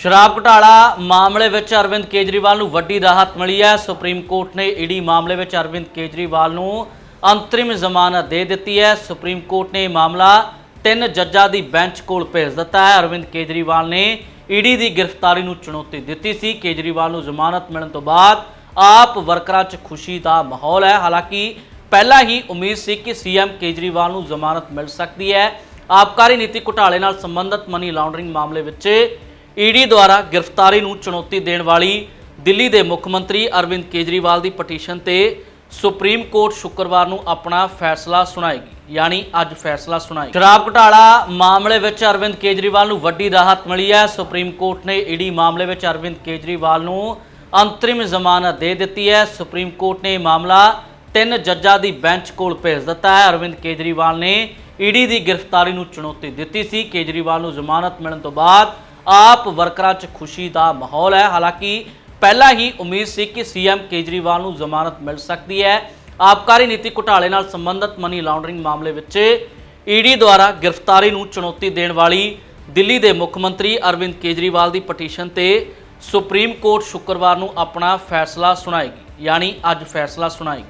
ਸ਼ਰਾਬ ਘੁਟਾਲਾ ਮਾਮਲੇ ਵਿੱਚ ਅਰਵਿੰਦ ਕੇਜਰੀਵਾਲ ਨੂੰ ਵੱਡੀ ਰਾਹਤ ਮਿਲੀ ਹੈ। ਸੁਪਰੀਮ ਕੋਰਟ ਨੇ ਈਡੀ ਮਾਮਲੇ ਵਿੱਚ ਅਰਵਿੰਦ ਕੇਜਰੀਵਾਲ ਨੂੰ ਅੰਤਰਿਮ ਜ਼ਮਾਨਤ ਦੇ ਦਿੱਤੀ ਹੈ। ਸੁਪਰੀਮ ਕੋਰਟ ਨੇ ਇਹ ਮਾਮਲਾ ਤਿੰਨ ਜੱਜਾਂ ਦੀ ਬੈਂਚ ਕੋਲ ਭੇਜ ਦਿੱਤਾ ਹੈ। ਅਰਵਿੰਦ ਕੇਜਰੀਵਾਲ ਨੇ ਈਡੀ ਦੀ ਗ੍ਰਿਫਤਾਰੀ ਨੂੰ ਚੁਣੌਤੀ ਦਿੱਤੀ ਸੀ। ਕੇਜਰੀਵਾਲ ਨੂੰ ਜ਼ਮਾਨਤ ਮਿਲਣ ਤੋਂ ਬਾਅਦ ਆਪ ਵਰਕਰਾਂ 'ਚ ਖੁਸ਼ੀ ਦਾ ਮਾਹੌਲ ਹੈ। ਹਾਲਾਂਕਿ ਪਹਿਲਾਂ ਹੀ ਉਮੀਦ ਸੀ ਕਿ ਸੀਐਮ ਕੇਜਰੀਵਾਲ ਨੂੰ ਜ਼ਮਾਨਤ ਮਿਲ ਸਕਦੀ ਹੈ। ਆਬਕਾਰੀ ਨੀਤੀ ਘੁਟਾਲੇ ਨਾਲ ਸੰਬੰਧਿਤ ਮਨੀ ਲਾਂਡਰਿੰਗ ਮਾਮਲੇ ਵਿੱਚ ਈਡੀ ਦੁਆਰਾ ਗ੍ਰਿਫਤਾਰੀ ਨੂੰ ਚੁਣੌਤੀ ਦੇਣ ਵਾਲੀ ਦਿੱਲੀ ਦੇ ਮੁੱਖ ਮੰਤਰੀ ਅਰਵਿੰਦ ਕੇਜਰੀਵਾਲ ਦੀ ਪਟੀਸ਼ਨ ਤੇ ਸੁਪਰੀਮ ਕੋਰਟ ਸ਼ੁੱਕਰਵਾਰ ਨੂੰ ਆਪਣਾ ਫੈਸਲਾ ਸੁਣਾਏਗੀ, ਯਾਨੀ ਅੱਜ ਫੈਸਲਾ ਸੁਣਾਏਗੀ। ਸ਼ਰਾਬ ਘੁਟਾਲਾ ਮਾਮਲੇ ਵਿੱਚ ਅਰਵਿੰਦ ਕੇਜਰੀਵਾਲ ਨੂੰ ਵੱਡੀ ਰਾਹਤ ਮਿਲੀ ਹੈ। ਸੁਪਰੀਮ ਕੋਰਟ ਨੇ ਈਡੀ ਮਾਮਲੇ ਵਿੱਚ ਅਰਵਿੰਦ ਕੇਜਰੀਵਾਲ ਨੂੰ ਅੰਤਰਿਮ ਜ਼ਮਾਨਤ ਦੇ ਦਿੱਤੀ ਹੈ। ਸੁਪਰੀਮ ਕੋਰਟ ਨੇ ਇਹ ਮਾਮਲਾ ਤਿੰਨ ਜੱਜਾਂ ਦੀ ਬੈਂਚ ਕੋਲ ਭੇਜ ਦਿੱਤਾ ਹੈ। ਅਰਵਿੰਦ ਕੇਜਰੀਵਾਲ ਨੇ ਈਡੀ ਦੀ ਗ੍ਰਿਫਤਾਰੀ ਨੂੰ ਚੁਣੌਤੀ ਦਿੱਤੀ ਸੀ। ਕੇਜਰੀਵਾਲ ਨੂੰ ਜ਼ਮਾਨਤ ਮਿਲਣ ਤੋਂ ਬਾਅਦ ਆਪ ਵਰਕਰਾਂ 'ਚ ਖੁਸ਼ੀ ਦਾ ਮਾਹੌਲ ਹੈ। ਹਾਲਾਂਕਿ ਪਹਿਲਾਂ ਹੀ ਉਮੀਦ ਸੀ ਕਿ ਸੀਐਮ ਕੇਜਰੀਵਾਲ ਨੂੰ ਜ਼ਮਾਨਤ ਮਿਲ ਸਕਦੀ ਹੈ। ਆਬਕਾਰੀ ਨੀਤੀ ਘੁਟਾਲੇ ਨਾਲ ਸੰਬੰਧਿਤ ਮਨੀ ਲਾਂਡਰਿੰਗ ਮਾਮਲੇ ਵਿੱਚ ਈਡੀ ਦੁਆਰਾ ਗ੍ਰਿਫਤਾਰੀ ਨੂੰ ਚੁਣੌਤੀ ਦੇਣ ਵਾਲੀ ਦਿੱਲੀ ਦੇ ਮੁੱਖ ਮੰਤਰੀ ਅਰਵਿੰਦ ਕੇਜਰੀਵਾਲ ਦੀ ਪਟੀਸ਼ਨ ਤੇ ਸੁਪਰੀਮ ਕੋਰਟ ਸ਼ੁੱਕਰਵਾਰ ਨੂੰ ਆਪਣਾ ਫੈਸਲਾ ਸੁਣਾਏਗੀ। ਯਾਨੀ ਅੱਜ ਫੈਸਲਾ ਸੁਣਾਏਗੀ।